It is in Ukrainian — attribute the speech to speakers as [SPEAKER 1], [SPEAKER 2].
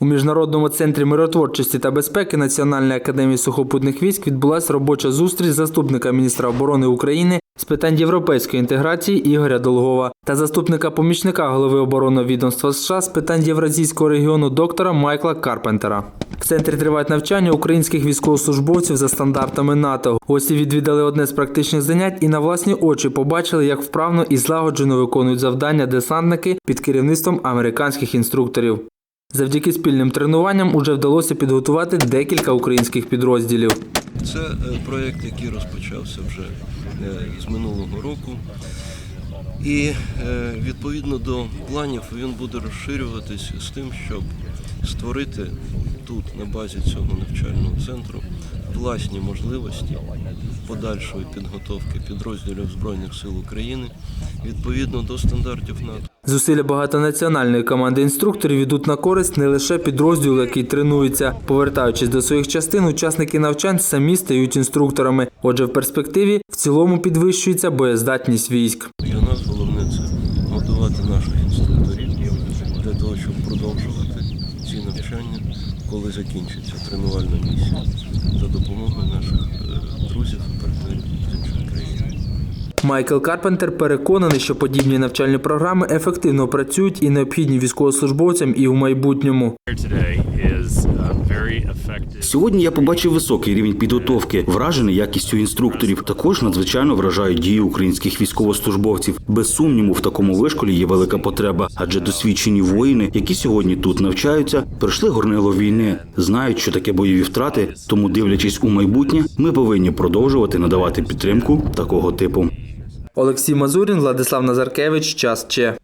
[SPEAKER 1] У міжнародному центрі миротворчості та безпеки Національної академії сухопутних військ відбулася робоча зустріч заступника міністра оборони України з питань європейської інтеграції Ігоря Долгова та заступника помічника голови оборонного відомства США з питань євразійського регіону доктора Майкла Карпентера. В центрі тривають навчання українських військовослужбовців за стандартами НАТО. Гості відвідали одне з практичних занять і на власні очі побачили, як вправно і злагоджено виконують завдання десантники під керівництвом американських інструкторів. Завдяки спільним тренуванням уже вдалося підготувати декілька українських підрозділів.
[SPEAKER 2] Це е, проєкт, який розпочався вже е, з минулого року. І е, відповідно до планів він буде розширюватись з тим, щоб створити тут, на базі цього навчального центру, власні можливості подальшої підготовки підрозділів Збройних сил України відповідно до стандартів НАТО.
[SPEAKER 1] Зусилля багатонаціональної команди інструкторів йдуть на користь не лише підрозділу, який тренується. Повертаючись до своїх частин, учасники навчань самі стають інструкторами. Отже, в перспективі в цілому підвищується боєздатність військ.
[SPEAKER 2] Для нас головне це готувати наших інструкторів для того, щоб продовжувати ці навчання, коли закінчиться тренувальна місія за допомогою наших е, друзів і партнерів з інших країн.
[SPEAKER 1] Майкл Карпентер переконаний, що подібні навчальні програми ефективно працюють і необхідні військовослужбовцям і у майбутньому.
[SPEAKER 3] Сьогодні я побачив високий рівень підготовки, вражений якістю інструкторів. Також надзвичайно вражають дії українських військовослужбовців. Без сумніву, в такому вишколі є велика потреба, адже досвідчені воїни, які сьогодні тут навчаються, пройшли горнило війни, знають, що таке бойові втрати. Тому, дивлячись у майбутнє, ми повинні продовжувати надавати підтримку такого типу.
[SPEAKER 1] Олексій Мазурін, Владислав Назаркевич, час Че.